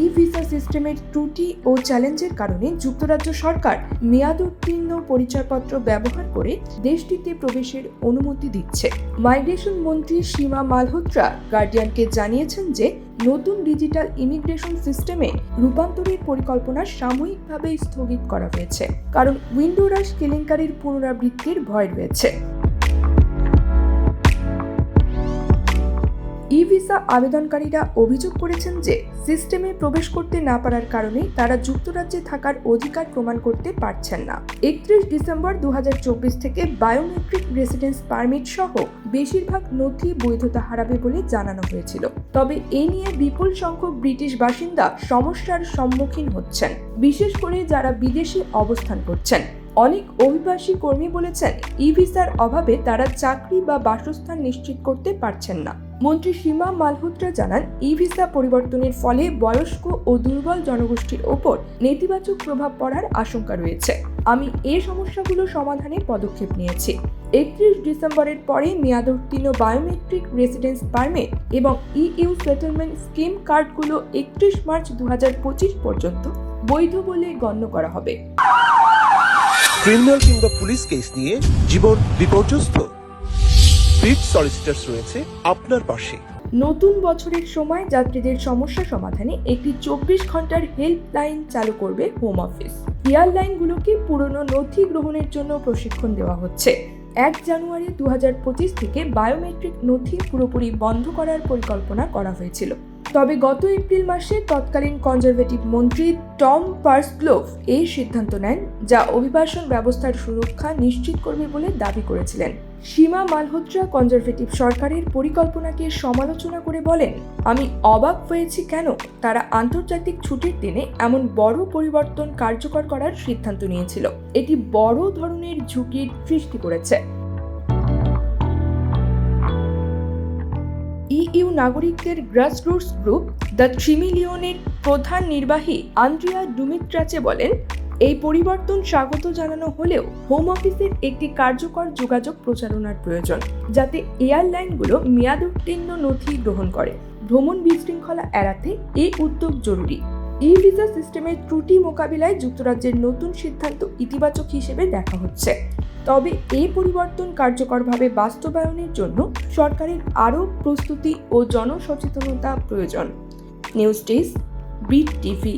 ই visa সিস্টেমের ত্রুটি ও চ্যালেঞ্জের কারণে যুক্তরাজ্য সরকার মেয়াদ উত্তীর্ণ পরিচয়পত্র ব্যবহার করে দেশটিতে প্রবেশের অনুমতি দিচ্ছে। মাইগ্রেশন মন্ত্রী সীমা মালহোত্রা গার্ডিয়ানকে জানিয়েছেন যে, নতুন ডিজিটাল ইমিগ্রেশন সিস্টেমে রূপান্তরের পরিকল্পনা সাময়িকভাবে স্থগিত করা হয়েছে, কারণ উইন্ডো রাশ কেলেঙ্কারির পুনরাবৃত্তির ভয় রয়েছে। ই ভিসা আবেদনকারীরা অভিযোগ করেছেন যে সিস্টেমে প্রবেশ করতে না পারার কারণে তারা যুক্তরাজ্যে থাকার অধিকার প্রমাণ করতে পারছেন না। একত্রিশ ডিসেম্বর দুহাজার চব্বিশ থেকে বায়োমেট্রিক রেসিডেন্স পারমিট সহ বেশিরভাগ নথি বৈধতা হারাবে বলে জানানো হয়েছিল। তবে এ নিয়ে বিপুল সংখ্যক ব্রিটিশ বাসিন্দা সমস্যার সম্মুখীন হচ্ছেন, বিশেষ করে যারা বিদেশে অবস্থান করছেন। অনেক অভিবাসী কর্মী বলেছেন ই ভিসার অভাবে তারা চাকরি বা বাসস্থান নিশ্চিত করতে পারছেন না। মন্ত্রী সীমা মালহোত্রা জানান, ই ভিসা পরিবর্তনের ফলে বয়স্ক ও দুর্বল জনগোষ্ঠীর ওপর নেতিবাচক প্রভাব পড়ার আশঙ্কা রয়েছে। আমি এ সমস্যাগুলো সমাধানে পদক্ষেপ নিয়েছি। একত্রিশ ডিসেম্বরের পরে মেয়াদোত্তীর্ণ বায়োমেট্রিক রেসিডেন্স পারমিট এবং ইইউ সেটেলমেন্ট স্কিম কার্ডগুলো একত্রিশ মার্চ দু হাজার পঁচিশ পর্যন্ত বৈধ বলে গণ্য করা হবে। ক্রিমিনাল কিংবা পুলিশ কেস নিয়ে জীবন বিপর্যস্ত। ব্রিজ সলিসিটার্স রয়েছে আপনার পাশে। নতুন বছরের সময় যাত্রীদের সমস্যা সমাধানে একটি চব্বিশ ঘণ্টার হেল্পলাইন চালু করবে হোম অফিস এয়ারলাইনগুলোকে পুরনো নথি গ্রহণের জন্য প্রশিক্ষণ দেওয়া হচ্ছে। এক জানুয়ারি দু হাজার পঁচিশ থেকে বায়োমেট্রিক নথি পুরোপুরি বন্ধ করার পরিকল্পনা করা হয়েছিল। তবে গত এপ্রিল মাসে তৎকালীন কনজারভেটিভ মন্ত্রী টম পার্সগ্লোভ এই সিদ্ধান্ত নেন যা অভিবাসন ব্যবস্থার সুরক্ষা নিশ্চিত করবে বলে দাবি করেছিলেন। সীমা মালহোত্রা কনজারভেটিভ সরকারের পরিকল্পনাকে সমালোচনা করে বলেন, আমি অবাক হয়েছি কেন তারা আন্তর্জাতিক ছুটির দিনে এমন বড় পরিবর্তন কার্যকর করার সিদ্ধান্ত নিয়েছিল। এটি বড় ধরনের ঝুঁকির সৃষ্টি করেছে। ইইউ নাগরিকদের গ্রাসরুটস গ্রুপ দ্য থ্রিমিলিয়নের প্রধান নির্বাহী আন্দ্রিয়া ডুমিট্রাচে বলেন, এই পরিবর্তন স্বাগত জানানো হলেও হোম অফিসের একটি কার্যকর যোগাযোগ প্রচারণার প্রয়োজন, যাতে এয়ারলাইনগুলো মেয়াদ উত্তীর্ণ নথি গ্রহণ করে। ভ্রমণ বিশৃঙ্খলা এড়াতে এই উদ্যোগ জরুরি। ই ভিসা সিস্টেমের ত্রুটি মোকাবিলায় যুক্তরাজ্যের নতুন সিদ্ধান্ত ইতিবাচক হিসেবে দেখা হচ্ছে। তবে এই পরিবর্তন কার্যকরভাবে বাস্তবায়নের জন্য সরকারের আরও প্রস্তুতি ও জনসচেতনতা প্রয়োজন। News desk beat TV.